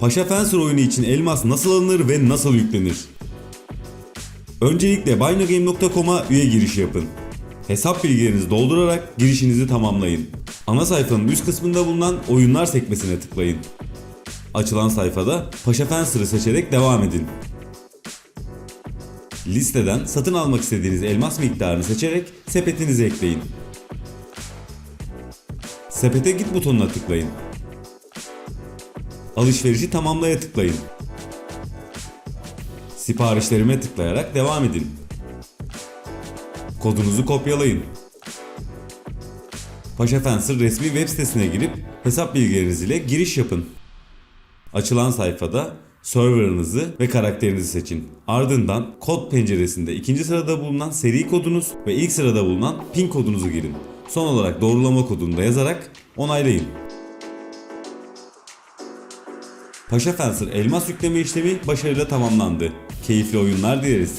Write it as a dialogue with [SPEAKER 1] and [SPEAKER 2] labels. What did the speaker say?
[SPEAKER 1] Paşa Fencer oyunu için elmas nasıl alınır ve nasıl yüklenir? Öncelikle binogame.com'a üye girişi yapın. Hesap bilgilerinizi doldurarak girişinizi tamamlayın. Ana sayfanın üst kısmında bulunan oyunlar sekmesine tıklayın. Açılan sayfada Paşa Fencer'ı seçerek devam edin. Listeden satın almak istediğiniz elmas miktarını seçerek sepetinize ekleyin. Sepete git butonuna tıklayın. Alışverişi tamamlaya tıklayın. Siparişlerime tıklayarak devam edin. Kodunuzu kopyalayın. Paşa Fencer resmi web sitesine girip hesap bilgileriniz ile giriş yapın. Açılan sayfada serverınızı ve karakterinizi seçin. Ardından kod penceresinde ikinci sırada bulunan seri kodunuz ve ilk sırada bulunan pin kodunuzu girin. Son olarak doğrulama kodunu da yazarak onaylayın. Paşa Fencer elmas yükleme işlemi başarıyla tamamlandı. Keyifli oyunlar dileriz.